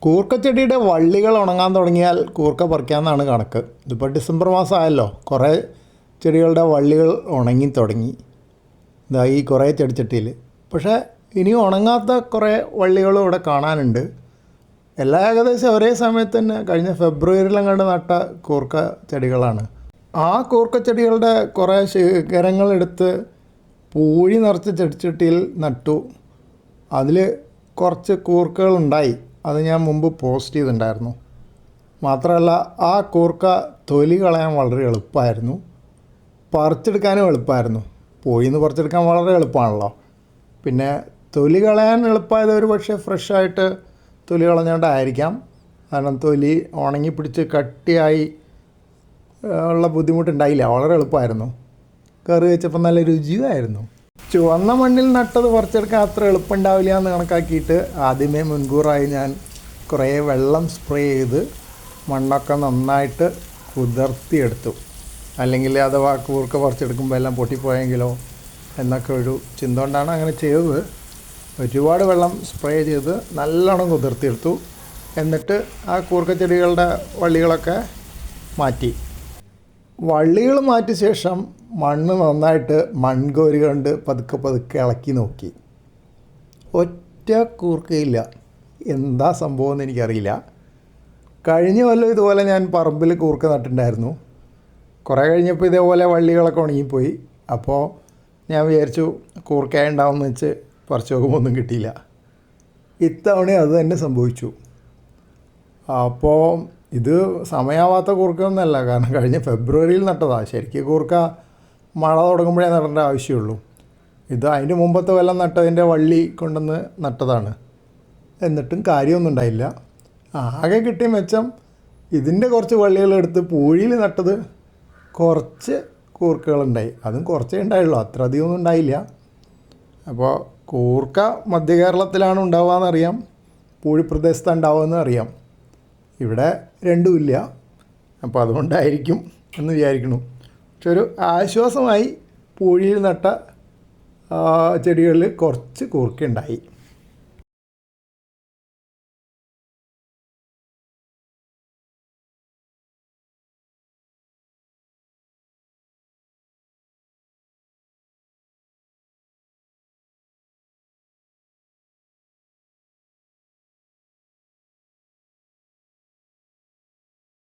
കൂർക്കച്ചെടിയുടെ വള്ളികൾ ഉണങ്ങാൻ തുടങ്ങിയാൽ കൂർക്ക പറിക്കാമെന്നാണ് കണക്ക്. ഇതിപ്പോൾ ഡിസംബർ മാസമായല്ലോ. കുറേ ചെടികളുടെ വള്ളികൾ ഉണങ്ങി തുടങ്ങി. ഇതാ ഈ കുറേ ചെടിച്ചട്ടിയിൽ പക്ഷേ ഇനിയും ഉണങ്ങാത്ത കുറേ വള്ളികളും ഇവിടെ കാണാനുണ്ട്. എല്ലാ ഏകദേശം ഒരേ സമയത്ത് തന്നെ കഴിഞ്ഞ ഫെബ്രുവരിയിലും കണ്ട് നട്ട കൂർക്ക ചെടികളാണ്. ആ കൂർക്ക ചെടികളുടെ കുറേ ശേഖരങ്ങളെടുത്ത് പൂഴി നിറച്ച ചെടിച്ചട്ടിയിൽ നട്ടു. അതിൽ കുറച്ച് കൂർക്കകളുണ്ടായി. അത് ഞാൻ മുമ്പ് പോസ്റ്റ് ചെയ്തിട്ടുണ്ടായിരുന്നു. മാത്രമല്ല ആ കൂർക്ക തൊലി കളയാൻ വളരെ എളുപ്പമായിരുന്നു. പറിച്ചെടുക്കാനും എളുപ്പമായിരുന്നു. പോയിന്ന് പറിച്ചെടുക്കാൻ വളരെ എളുപ്പമാണല്ലോ. പിന്നെ തൊലി കളയാൻ എളുപ്പമായത് ഒരു പക്ഷേ ഫ്രഷായിട്ട് തൊലി കളഞ്ഞുകൊണ്ടായിരിക്കാം കാരണം തൊലി ഉണങ്ങി പിടിച്ച് കട്ടിയായി ഉള്ള ബുദ്ധിമുട്ടുണ്ടായില്ല. വളരെ എളുപ്പമായിരുന്നു. കറി വെച്ചപ്പോൾ നല്ല രുചിയായിരുന്നു ചുവന്ന മണ്ണിൽ നട്ടത് പറിച്ചെടുക്കാൻ അത്ര എളുപ്പമുണ്ടാവില്ല എന്ന് കണക്കാക്കിയിട്ട് ആദ്യമേ മുൻകൂറായി ഞാൻ കുറേ വെള്ളം സ്പ്രേ ചെയ്ത് മണ്ണൊക്കെ നന്നായിട്ട് കുതിർത്തിയെടുത്തു. അല്ലെങ്കിൽ അഥവാ കൂർക്ക പറിച്ചെടുക്കുമ്പോൾ എല്ലാം പൊട്ടിപ്പോയെങ്കിലോ എന്നൊക്കെ ഒരു ചിന്ത കൊണ്ടാണ് അങ്ങനെ ചെയ്തത്. ഒരുപാട് വെള്ളം സ്പ്രേ ചെയ്ത് നല്ലോണം കുതിർത്തിയെടുത്തു. എന്നിട്ട് ആ കൂർക്ക ചെടികളുടെ വള്ളികളൊക്കെ മാറ്റി. വള്ളികൾ മാറ്റിയ ശേഷം മണ്ണ് നന്നായിട്ട് മൺകോരി കൊണ്ട് പതുക്കെ പതുക്കെ ഇളക്കി നോക്കി. ഒറ്റ കൂർക്കയില്ല. എന്താ സംഭവം എന്ന് എനിക്കറിയില്ല. കഴിഞ്ഞ കൊല്ലം ഇതുപോലെ ഞാൻ പറമ്പിൽ കൂർക്ക നട്ടിട്ടുണ്ടായിരുന്നു. കുറേ കഴിഞ്ഞപ്പോൾ ഇതേപോലെ വള്ളികളൊക്കെ ഉണങ്ങിപ്പോയി. അപ്പോൾ ഞാൻ വിചാരിച്ചു കൂർക്കായ ഉണ്ടാവുമെന്ന് വെച്ച് പറിച്ചു നോക്കുമ്പോൾ ഒന്നും കിട്ടിയില്ല. ഇത്തവണ അത് തന്നെ സംഭവിച്ചു. അപ്പോൾ ഇത് സമയമാവാത്ത കൂർക്കയൊന്നുമല്ല കാരണം കഴിഞ്ഞ ഫെബ്രുവരിയിൽ നട്ടതാണ് ശരിക്കും കൂർക്ക മഴ തുടങ്ങുമ്പോഴേ നടേണ്ട ആവശ്യമുള്ളൂ. ഇത് അതിന്റെ മുമ്പത്തെ കൊല്ലം നട്ടതിന്റെ വള്ളി കൊണ്ടുവന്ന് നട്ടതാണ്. എന്നിട്ടും കാര്യമൊന്നും ഉണ്ടായില്ല. ആകെ കിട്ടിയ മെച്ചം ഇതിന്റെ കുറച്ച് വള്ളികളെടുത്ത് പൂഴിയിൽ നട്ടത് കുറച്ച് കൂർക്കകളുണ്ടായി. അതും കുറച്ചേ ഉണ്ടായുള്ളൂ. അത്ര അധികമൊന്നും ഉണ്ടായില്ല. അപ്പോൾ കൂർക്ക മധ്യ കേരളത്തിലാണ് ഉണ്ടാവുകയെന്നറിയാം. പൂഴി പ്രദേശത്താണ് ഉണ്ടാവുകയെന്ന് അറിയാം. ഇവിടെ രണ്ടുമില്ല അപ്പോൾ അതുകൊണ്ടായിരിക്കും എന്ന് വിചാരിക്കുന്നു. പക്ഷെ ഒരു ആശ്വാസമായി പൂഴിയിൽ നട്ട ചെടികളിൽ കുറച്ച് കൂർക്കയുണ്ടായി.